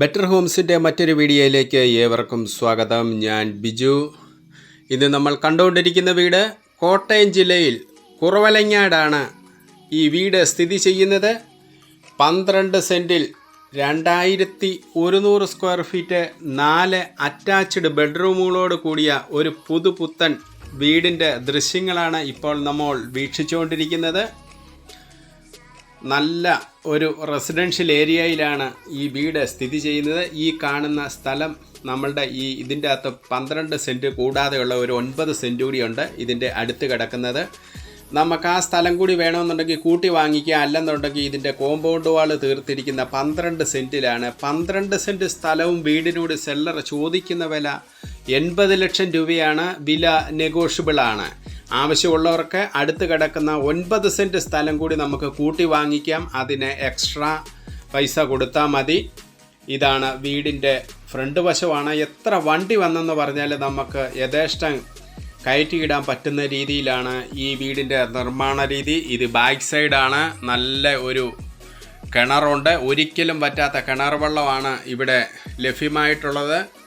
Better ഹോംസിന്റെ മറ്റൊരു വീഡിയോയിലേക്ക് ഏവർക്കും സ്വാഗതം. ഞാൻ ബിജു. ഇന്ന് നമ്മൾ കണ്ടുകൊണ്ടിരിക്കുന്ന വീട് കോട്ടയം ജില്ലയിൽ കുറവലങ്ങാടാണ്. ഈ വീട് സ്ഥിതി ചെയ്യുന്നത് പന്ത്രണ്ട് സെന്റിൽ രണ്ടായിരത്തി ഒരുന്നൂറ് സ്ക്വയർ ഫീറ്റ് നാല് അറ്റാച്ച്ഡ് ബെഡ്റൂമുകളോട് കൂടിയ ഒരു പുതുപുത്തൻ വീടിന്റെ ദൃശ്യങ്ങളാണ് ഇപ്പോൾ നമ്മൾ വീക്ഷിച്ചുകൊണ്ടിരിക്കുന്നത്. നല്ല ഒരു റെസിഡൻഷ്യൽ ഏരിയയിലാണ് ഈ വീട് സ്ഥിതി ചെയ്യുന്നത്. ഈ കാണുന്ന സ്ഥലം നമ്മളുടെ ഈ ഇതിന്റെ അകത്ത് പന്ത്രണ്ട് സെന്റ് കൂടാതെയുള്ള ഒരു ഒൻപത് സെന്റ് കൂടിയുണ്ട് ഇതിന്റെ അടുത്ത് കിടക്കുന്നത്. നമുക്ക് ആ സ്ഥലം കൂടി വേണമെന്നുണ്ടെങ്കിൽ കൂട്ടി വാങ്ങിക്കുക. അല്ലെന്നുണ്ടെങ്കിൽ ഇതിന്റെ കോമ്പൗണ്ട് വാൾ തീർത്തിരിക്കുന്ന പന്ത്രണ്ട് സെന്റിലാണ്. പന്ത്രണ്ട് സെന്റ് സ്ഥലവും വീടിനോട് സെല്ലർ ചോദിക്കുന്ന വില എൺപത് ലക്ഷം രൂപയാണ്. വില നെഗോഷ്യബിൾ ആണ്. ആവശ്യമുള്ളവർക്ക് അടുത്ത് കിടക്കുന്ന ഒൻപത് സെന്റ് സ്ഥലം കൂടി നമുക്ക് കൂട്ടി വാങ്ങിക്കാം. അതിന് എക്സ്ട്രാ പൈസ കൊടുത്താൽ മതി. ഇതാണ് വീടിന്റെ ഫ്രണ്ട് വശമാണ്. എത്ര വണ്ടി വന്നെന്ന് പറഞ്ഞാൽ നമുക്ക് യഥേഷ്ടം കയറ്റിയിടാൻ പറ്റുന്ന രീതിയിലാണ് ഈ വീടിന്റെ നിർമ്മാണ രീതി. ഇത് ബാക്ക് സൈഡാണ് നല്ല ഒരു കിണറുണ്ട്. ഒരിക്കലും പറ്റാത്ത കിണർ വെള്ളമാണ് ഇവിടെ ലഭ്യമായിട്ടുള്ളത്.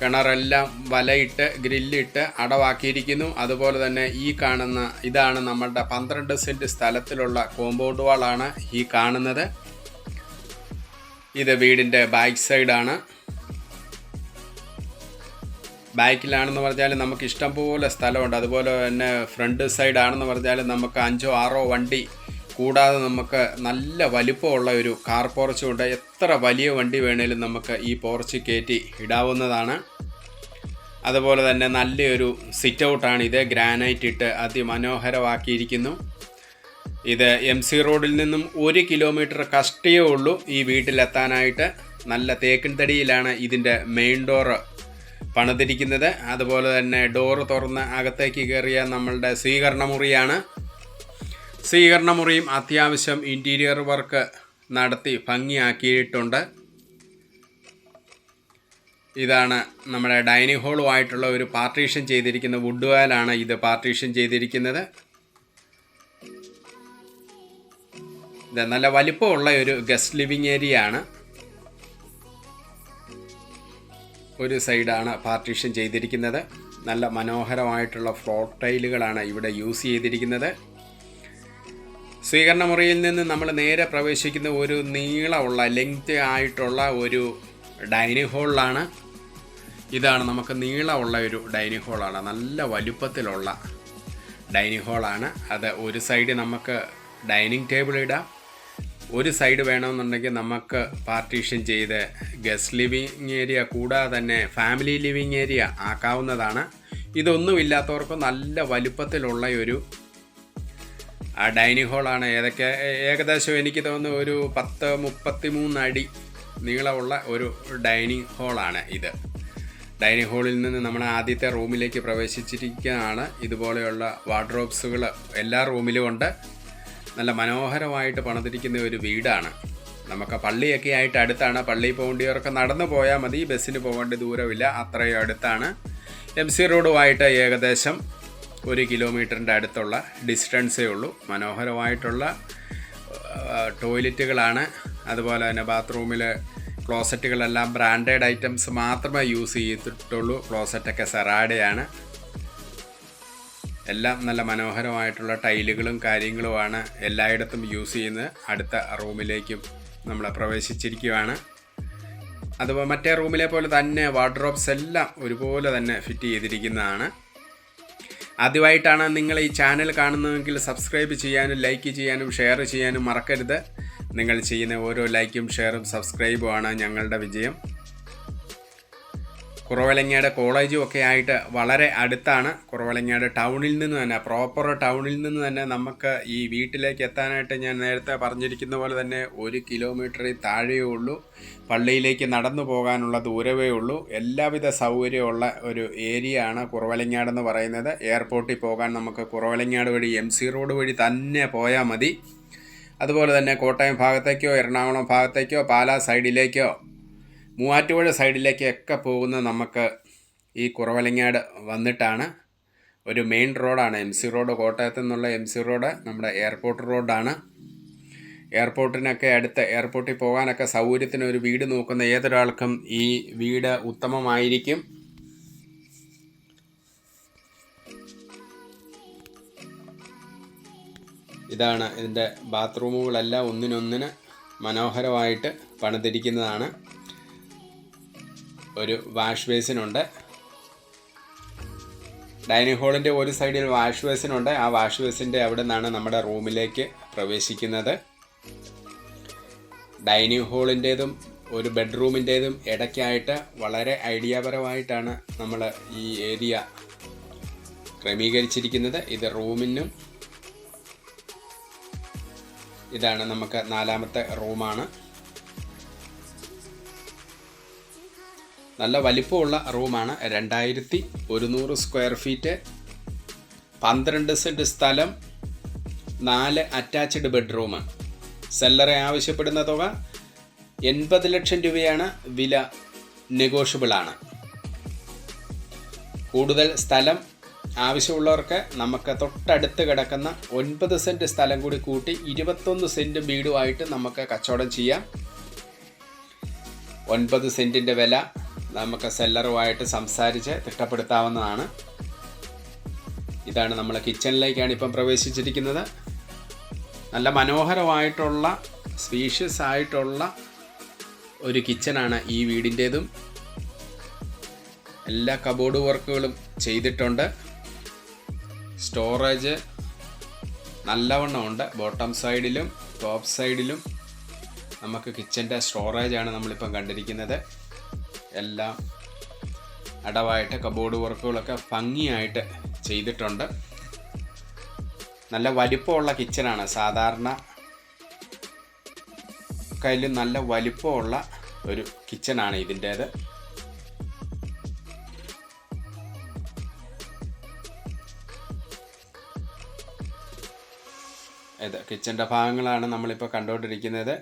കിണറെല്ലാം വലയിട്ട് ഗ്രില്ലിട്ട് അടവാക്കിയിരിക്കുന്നു. അതുപോലെ തന്നെ ഈ കാണുന്ന ഇതാണ് നമ്മളുടെ പന്ത്രണ്ട് സെന്റ് സ്ഥലത്തിലുള്ള കോമ്പൗണ്ട് വാളാണ് ഈ കാണുന്നത്. ഇത് വീടിന്റെ ബാക്ക് സൈഡാണ് ബാക്കിലാണെന്ന് പറഞ്ഞാൽ നമുക്ക് ഇഷ്ടം പോലെ സ്ഥലമുണ്ട്. അതുപോലെ തന്നെ ഫ്രണ്ട് സൈഡാണെന്ന് പറഞ്ഞാൽ നമുക്ക് അഞ്ചോ ആറോ വണ്ടി കൂടാതെ നമുക്ക് നല്ല വലിപ്പമുള്ള ഒരു കാർ പോർച്ചുണ്ട് എത്ര വലിയ വണ്ടി വേണേലും നമുക്ക് ഈ പോർച്ച് കയറ്റി ഇടാവുന്നതാണ്. അതുപോലെ തന്നെ നല്ലൊരു സിറ്റ് ഔട്ടാണ് ഇത് ഗ്രാനൈറ്റ് ഇട്ട് അതിമനോഹരമാക്കിയിരിക്കുന്നു. ഇത് എം സി റോഡിൽ നിന്നും ഒരു കിലോമീറ്റർ കഷ്ടിയേ ഉള്ളൂ ഈ വീട്ടിലെത്താനായിട്ട്. നല്ല തേക്കിൻ തടിയിലാണ് ഇതിന്റെ മെയിൻ ഡോറ് പണിതിരിക്കുന്നത്. അതുപോലെ തന്നെ ഡോറ് തുറന്ന് അകത്തേക്ക് കയറിയ നമ്മളുടെ സ്വീകരണ മുറിയാണ് സ്വീകരണ മുറിയും അത്യാവശ്യം ഇന്റീരിയർ വർക്ക് നടത്തി ഭംഗിയാക്കിയിട്ടുണ്ട്. ഇതാണ് നമ്മുടെ ഡൈനിങ് ഹോളുമായിട്ടുള്ള ഒരു പാർട്ടീഷൻ ചെയ്തിരിക്കുന്ന വുഡ് വാലാണ് ഇത് പാർട്ടീഷൻ ചെയ്തിരിക്കുന്നത്. ഇത് നല്ല വലിപ്പമുള്ള ഒരു ഗസ്റ്റ് ലിവിങ് ഏരിയ ആണ്. ഒരു സൈഡാണ് പാർട്ടീഷൻ ചെയ്തിരിക്കുന്നത്. നല്ല മനോഹരമായിട്ടുള്ള ഫ്ലോർ ടൈലുകളാണ് ഇവിടെ യൂസ് ചെയ്തിരിക്കുന്നത്. സ്വീകരണ മുറിയിൽ നിന്ന് നമ്മൾ നേരെ പ്രവേശിക്കുന്ന ഒരു നീളമുള്ള ലെങ്ത് ആയിട്ടുള്ള ഒരു ഡൈനിങ് ഹോളിലാണ് ഇതാണ് നമുക്ക് നീളമുള്ള ഒരു ഡൈനിങ് ഹോളാണ് നല്ല വലുപ്പത്തിലുള്ള ഡൈനിങ് ഹോളാണ് അത് ഒരു സൈഡ് നമുക്ക് ഡൈനിങ് ടേബിൾ ഇടാം. ഒരു സൈഡ് വേണമെന്നുണ്ടെങ്കിൽ നമുക്ക് പാർട്ടീഷൻ ചെയ്ത് ഗസ്റ്റ് ലിവിങ് ഏരിയ കൂടാതെ തന്നെ ഫാമിലി ലിവിങ് ഏരിയ ആക്കാവുന്നതാണ്. ഇതൊന്നുമില്ലാത്തവർക്ക് നല്ല വലുപ്പത്തിലുള്ള ഒരു ഡൈനിങ് ഹോളാണ് ഏതൊക്കെ ഏകദേശം എനിക്ക് തോന്നുന്നു ഒരു പത്ത് മുപ്പത്തി അടി നീളമുള്ള ഒരു ഡൈനിങ് ഹോളാണ് ഇത്. ഡൈനിങ് ഹാളിൽ നിന്ന് നമ്മൾ ആദ്യത്തെ റൂമിലേക്ക് പ്രവേശിച്ചിരിക്കുകയാണ്. ഇതുപോലെയുള്ള വാർഡ്രോബ്സുകൾ എല്ലാ റൂമിലും ഉണ്ട്. നല്ല മനോഹരമായിട്ട് പണിതിരിക്കുന്ന ഒരു വീടാണ്. നമുക്ക് പള്ളിയൊക്കെ ആയിട്ട് അടുത്താണ്. പള്ളിയിൽ പോകേണ്ടിയവർക്ക് നടന്നു പോയാൽ മതി. ബസ്സിന് പോകേണ്ട ദൂരമില്ല. അത്രയും അടുത്താണ്. എം സി റോഡുമായിട്ട് ഏകദേശം ഒരു കിലോമീറ്ററിന്റെ അടുത്തുള്ള ഡിസ്റ്റൻസേ ഉള്ളൂ. മനോഹരമായിട്ടുള്ള ടോയ്ലറ്റുകളാണ്. അതുപോലെ തന്നെ ബാത്റൂമിൽ ക്ലോസറ്റുകളെല്ലാം ബ്രാൻഡഡ് ഐറ്റംസ് മാത്രമേ യൂസ് ചെയ്തിട്ടുള്ളൂ. ക്ലോസറ്റൊക്കെ സെറാഡയാണ്. എല്ലാം നല്ല മനോഹരമായിട്ടുള്ള ടൈലുകളും കാര്യങ്ങളുമാണ് എല്ലായിടത്തും യൂസ് ചെയ്യുന്നത്. അടുത്ത റൂമിലേക്കും നമ്മൾ പ്രവേശിച്ചിരിക്കുകയാണ് അതുപോലെ മറ്റേ റൂമിലെ പോലെ തന്നെ വാർഡ്രോബ്സ് എല്ലാം ഒരുപോലെ തന്നെ ഫിറ്റ് ചെയ്തിരിക്കുന്നതാണ്. ആദ്യമായിട്ടാണ് നിങ്ങൾ ഈ ചാനൽ കാണുന്നതെങ്കിൽ സബ്സ്ക്രൈബ് ചെയ്യാനും ലൈക്ക് ചെയ്യാനും ഷെയർ ചെയ്യാനും മറക്കരുത്. നിങ്ങൾ ചെയ്യുന്ന ഓരോ ലൈക്കും ഷെയറും സബ്സ്ക്രൈബുമാണ് ഞങ്ങളുടെ വിജയം. കുറവലങ്ങാട് കോളേജും ഒക്കെ ആയിട്ട് വളരെ അടുത്താണ്. കുറവലങ്ങാട് ടൗണിൽ നിന്ന് തന്നെ പ്രോപ്പർ ടൗണിൽ നിന്ന് തന്നെ നമുക്ക് ഈ വീട്ടിലേക്ക് എത്താനായിട്ട് ഞാൻ നേരത്തെ പറഞ്ഞിരിക്കുന്ന പോലെ തന്നെ ഒരു കിലോമീറ്ററിൽ താഴെയേ ഉള്ളൂ. പള്ളിയിലേക്ക് നടന്നു പോകാനുള്ള ദൂരമേ ഉള്ളൂ. എല്ലാവിധ സൗകര്യമുള്ള ഒരു ഏരിയ ആണ് കുറവലങ്ങാടെന്ന് പറയുന്നത്. എയർപോർട്ടിൽ പോകാൻ നമുക്ക് കുറവലങ്ങാട് വഴി എം സി റോഡ് വഴി തന്നെ പോയാൽ മതി. അതുപോലെ തന്നെ കോട്ടയം ഭാഗത്തേക്കോ എറണാകുളം ഭാഗത്തേക്കോ പാലാ സൈഡിലേക്കോ മൂവാറ്റുപുഴ സൈഡിലേക്കൊക്കെ പോകുന്ന നമുക്ക് ഈ കുറവലങ്ങാട് വന്നിട്ടാണ് ഒരു മെയിൻ റോഡാണ്. എം സി റോഡ് കോട്ടയത്ത് നിന്നുള്ള എം സി റോഡ് നമ്മുടെ എയർപോർട്ട് റോഡാണ്. എയർപോർട്ടിനൊക്കെ അടുത്ത് എയർപോർട്ടിൽ പോകാനൊക്കെ സൗകര്യത്തിന് ഒരു വീട് നോക്കുന്ന ഏതൊരാൾക്കും ഈ വീട് ഉത്തമമായിരിക്കും. ഇതാണ് ഇതിന്റെ ബാത്റൂമുകളെല്ലാം ഒന്നിനൊന്നിന് മനോഹരമായിട്ട് പണിതിരിക്കുന്നതാണ്. ഒരു വാഷ് ബേസിൻ ഉണ്ട് ഡൈനിങ് ഹാളിന്റെ ഒരു സൈഡിൽ വാഷ് ബേസിൻ ഉണ്ട് ആ വാഷ് ബേസിന്റെ അവിടെ നിന്നാണ് നമ്മുടെ റൂമിലേക്ക് പ്രവേശിക്കുന്നത്. ഡൈനിങ് ഹാളിന്റേതും ഒരു ബെഡ്റൂമിന്റേതും ഇടയ്ക്കായിട്ട് വളരെ ഐഡിയാപരമായിട്ടാണ് നമ്മൾ ഈ ഏരിയ ക്രമീകരിച്ചിരിക്കുന്നത്. ഇത് റൂമിനും ഇതാണ് നമുക്ക് നാലാമത്തെ റൂമാണ്. നല്ല വലിപ്പമുള്ള റൂമാണ്. രണ്ടായിരത്തി ഒരുന്നൂറ് സ്ക്വയർ ഫീറ്റ്. പന്ത്രണ്ട് സെന്റ് സ്ഥലം. നാല് അറ്റാച്ച്ഡ് ബെഡ്റൂം. സെല്ലറെ ആവശ്യപ്പെടുന്ന തുക എൺപത് ലക്ഷം രൂപയാണ്. വില നെഗോഷ്യബിളാണ്. കൂടുതൽ സ്ഥലം ആവശ്യമുള്ളവർക്ക് നമുക്ക് തൊട്ടടുത്ത് കിടക്കുന്ന ഒൻപത് സെന്റ് സ്ഥലം കൂടി കൂട്ടി ഇരുപത്തൊന്ന് സെന്റ് വീടുമായിട്ട് നമുക്ക് കച്ചവടം ചെയ്യാം. ഒൻപത് സെന്റിന്റെ വില നമുക്ക് സെല്ലറുമായിട്ട് സംസാരിച്ച് തിട്ടപ്പെടുത്താവുന്നതാണ്. ഇതാണ് നമ്മൾ കിച്ചണിലേക്കാണ് ഇപ്പം പ്രവേശിച്ചിരിക്കുന്നത്. നല്ല മനോഹരമായിട്ടുള്ള സ്പീഷ്യസ് ആയിട്ടുള്ള ഒരു കിച്ചണാണ് ഈ വീടിന്റേതും. എല്ലാ കബോർഡ് വർക്കുകളും ചെയ്തിട്ടുണ്ട്. സ്റ്റോറേജ് നല്ലവണ്ണം ഉണ്ട്. ബോട്ടം സൈഡിലും ടോപ്പ് സൈഡിലും നമുക്ക് കിച്ചന്റെ സ്റ്റോറേജാണ് നമ്മളിപ്പം കണ്ടിരിക്കുന്നത്. എല്ലാം അടവായിട്ട് കബോർഡ് വർക്കുകളൊക്കെ ഭംഗിയായിട്ട് ചെയ്തിട്ടുണ്ട്. നല്ല വലിപ്പമുള്ള കിച്ചണാണ് സാധാരണ കയ്യിൽ നല്ല വലിപ്പമുള്ള ഒരു കിച്ചണാണ് ഇതിന്റേത്. ഇത് കിച്ചന്റെ ഭാഗങ്ങളാണ് നമ്മളിപ്പോൾ കണ്ടുകൊണ്ടിരിക്കുന്നത്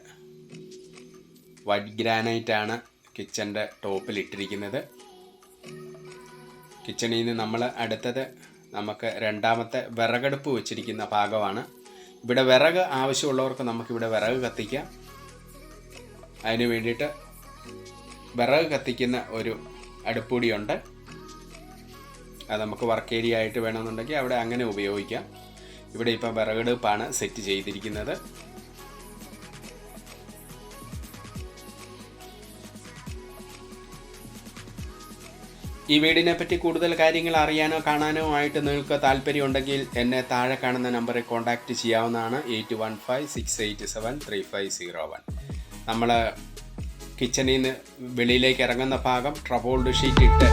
വൈറ്റ് ഗ്രാനൈറ്റ് ആണ്. കിച്ചന്റെ ടോപ്പിൽ ഇട്ടിരിക്കുന്നത്. കിച്ചണിൽ നിന്ന് നമ്മൾ അടുത്തത് നമുക്ക് രണ്ടാമത്തെ വിറകടുപ്പ് വെച്ചിരിക്കുന്ന ഭാഗമാണ് ഇവിടെ വിറക് ആവശ്യമുള്ളവർക്ക് നമുക്കിവിടെ വിറക് കത്തിക്കാം. അതിന് വേണ്ടിയിട്ട് വിറക് കത്തിക്കുന്ന ഒരു അടുപ്പുടിയുണ്ട് അത് നമുക്ക് വർക്ക് ഏരിയ ആയിട്ട് വേണമെന്നുണ്ടെങ്കിൽ അവിടെ അങ്ങനെ ഉപയോഗിക്കാം. ഇവിടെ ഇപ്പം വിറകടുപ്പാണ് സെറ്റ് ചെയ്തിരിക്കുന്നത്. ഈ വീടിനെ പറ്റി കൂടുതൽ കാര്യങ്ങൾ അറിയാനോ കാണാനോ ആയിട്ട് നിങ്ങൾക്ക് താല്പര്യമുണ്ടെങ്കിൽ എന്നെ താഴെ കാണുന്ന നമ്പറിൽ കോൺടാക്റ്റ് ചെയ്യാവുന്നതാണ് eight one five six eight seven three five zero one നമ്മൾ കിച്ചണിൽ നിന്ന് വെളിയിലേക്ക് ഇറങ്ങുന്ന ഭാഗം ട്രബോൾഡ് ഷീറ്റ് ഇട്ട്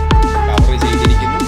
കവർ ചെയ്തിരിക്കുന്നു.